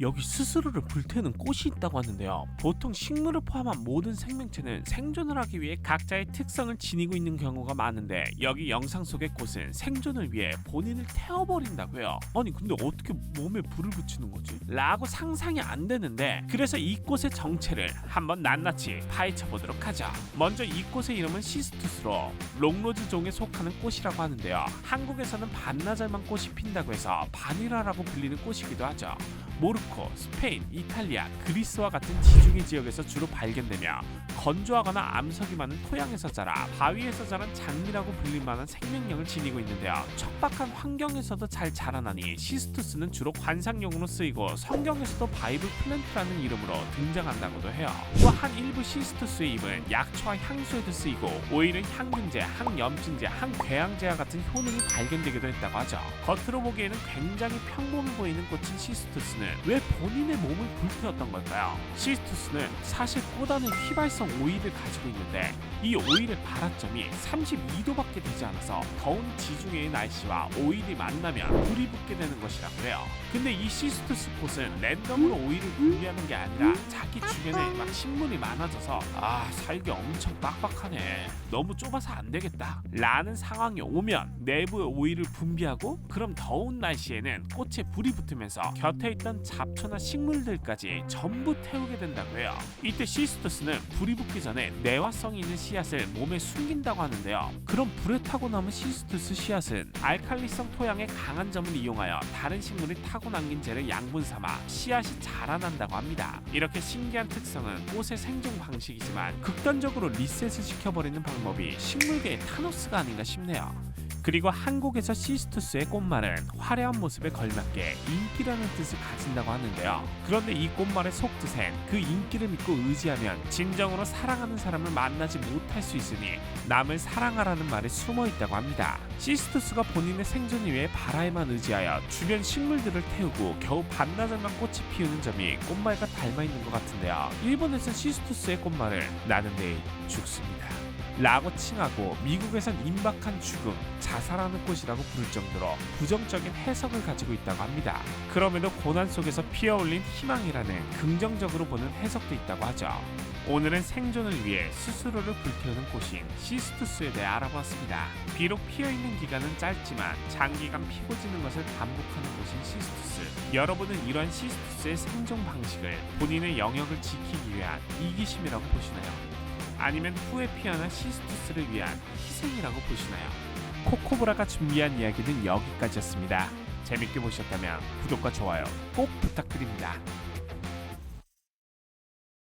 여기 스스로를 불태우는 꽃이 있다고 하는데요. 보통 식물을 포함한 모든 생명체는 생존을 하기 위해 각자의 특성을 지니고 있는 경우가 많은데 여기 영상 속의 꽃은 생존을 위해 본인을 태워버린다고요. 아니 근데 어떻게 몸에 불을 붙이는 거지? 라고 상상이 안 되는데 그래서 이 꽃의 정체를 한번 낱낱이 파헤쳐 보도록 하죠. 먼저 이 꽃의 이름은 시스투스로 롱로즈 종에 속하는 꽃이라고 하는데요. 한국에서는 반나절만 꽃이 핀다고 해서 바니라라고 불리는 꽃이기도 하죠. 모로코, 스페인, 이탈리아, 그리스와 같은 지중해 지역에서 주로 발견되며 건조하거나 암석이 많은 토양에서 자라 바위에서 자란 장미라고 불릴 만한 생명력을 지니고 있는데요. 척박한 환경에서도 잘 자라나니 시스투스는 주로 관상용으로 쓰이고 성경에서도 바이블 플랜트라는 이름으로 등장한다고도 해요. 또한 일부 시스투스의 잎은 약초와 향수에도 쓰이고 오일은 향균제, 항염증제, 항궤양제와 같은 효능이 발견되기도 했다고 하죠. 겉으로 보기에는 굉장히 평범해 보이는 꽃인 시스투스는 왜 본인의 몸을 불태웠던 걸까요? 시스투스는 사실 꽃안에 휘발성 오일을 가지고 있는데 이 오일의 발화점이 32도밖에 되지 않아서 더운 지중해의 날씨와 오일이 만나면 불이 붙게 되는 것이라고 해요. 근데 이 시스투스 꽃은 랜덤으로 오일을 분비하는 게 아니라 자기 주변에 막 식물이 많아져서 아 살기 엄청 빡빡하네. 너무 좁아서 안 되겠다. 라는 상황이 오면 내부에 오일을 분비하고 그럼 더운 날씨에는 꽃에 불이 붙으면서 곁에 있던 잡초나 식물들까지 전부 태우게 된다고 해요. 이때 시스투스는 불이 붙기 전에 내화성이 있는 씨앗을 몸에 숨긴다고 하는데요. 그럼 불에 타고 남은 시스투스 씨앗은 알칼리성 토양의 강한 점을 이용하여 다른 식물이 타고 남긴 재를 양분 삼아 씨앗이 자라난다고 합니다. 이렇게 신기한 특성은 꽃의 생존 방식이지만 극단적으로 리셋을 시켜버리는 방법이 식물계의 타노스가 아닌가 싶네요. 그리고 한국에서 시스투스의 꽃말은 화려한 모습에 걸맞게 인기라는 뜻을 가진다고 하는데요. 그런데 이 꽃말의 속뜻엔 그 인기를 믿고 의지하면 진정으로 사랑하는 사람을 만나지 못할 수 있으니 남을 사랑하라는 말에 숨어 있다고 합니다. 시스투스가 본인의 생존을 위해 바라에만 의지하여 주변 식물들을 태우고 겨우 반나절만 꽃이 피우는 점이 꽃말과 닮아 있는 것 같은데요. 일본에서 시스투스의 꽃말을 나는 내일 죽습니다. 라고 칭하고 미국에선 임박한 죽음, 자살하는 꽃이라고 부를 정도로 부정적인 해석을 가지고 있다고 합니다. 그럼에도 고난 속에서 피어올린 희망이라는 긍정적으로 보는 해석도 있다고 하죠. 오늘은 생존을 위해 스스로를 불태우는 꽃인 시스투스에 대해 알아보았습니다. 비록 피어있는 기간은 짧지만 장기간 피고 지는 것을 반복하는 꽃인 시스투스. 여러분은 이러한 시스투스의 생존 방식을 본인의 영역을 지키기 위한 이기심이라고 보시나요? 아니면 후에 피어난 시스투스를 위한 희생이라고 보시나요? 코코브라가 준비한 이야기는 여기까지였습니다. 재밌게 보셨다면 구독과 좋아요 꼭 부탁드립니다.